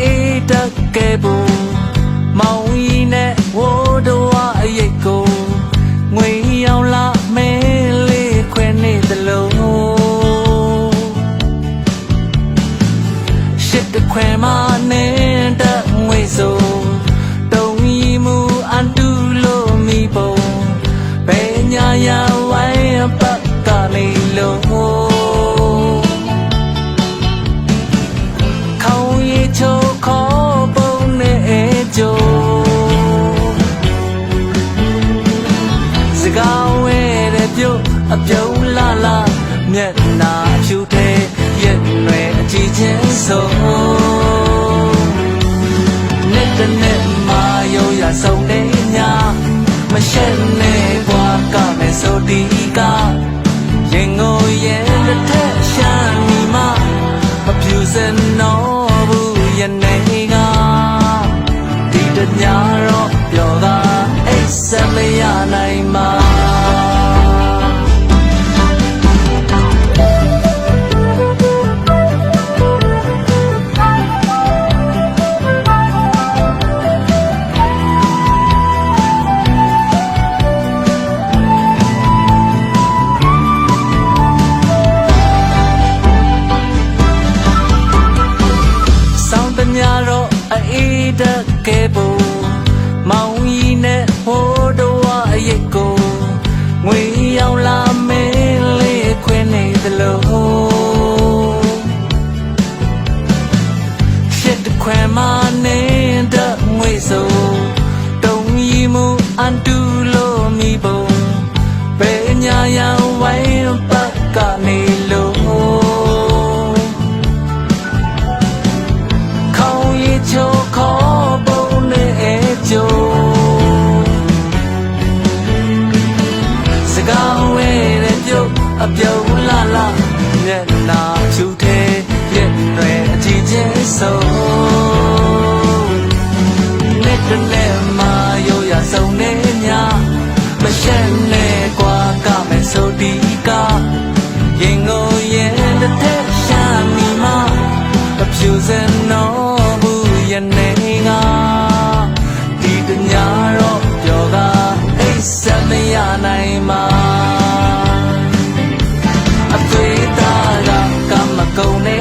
အေးတက်ကဲဘူးမောင်ကြီးနဲ့ဝိုးတော်အရိတ်ကိုငွေရောင်လာမဲလေးခွဲနေသလုံးရှစ်တခွဲမနဲ့တငွေဆို စကားဝဲတဲ့ပြုတ်အပြုံးလာလာမျက်နာအဖြူတဲ့ရက်ွယ်အကြည့်ချင်းဆုံးနဲ့တနဲ့မာယောရဆုံးနေညာမရှက်နဲ့ကွာကမဲ့ဆိုဒီကရင်ငိုရဲ့တစ် ဝဲတဲ့ပြုတ်အပြုံးလာလာမျက်နာချူတဲ့ရက်ွယ်အကြည့်ချင်းဆုံးလက်တနဲ့မာယောရဆုံးနေညာမရှက်နဲ့ကွာကမဲ့ဆိုဒီကရင်ငိုရဲ့တစ်ထက်ရှာမိမှာမဖြူစင်တော့ဘူးယ ရနိုင်မှာအသွေးသားကကမကုန်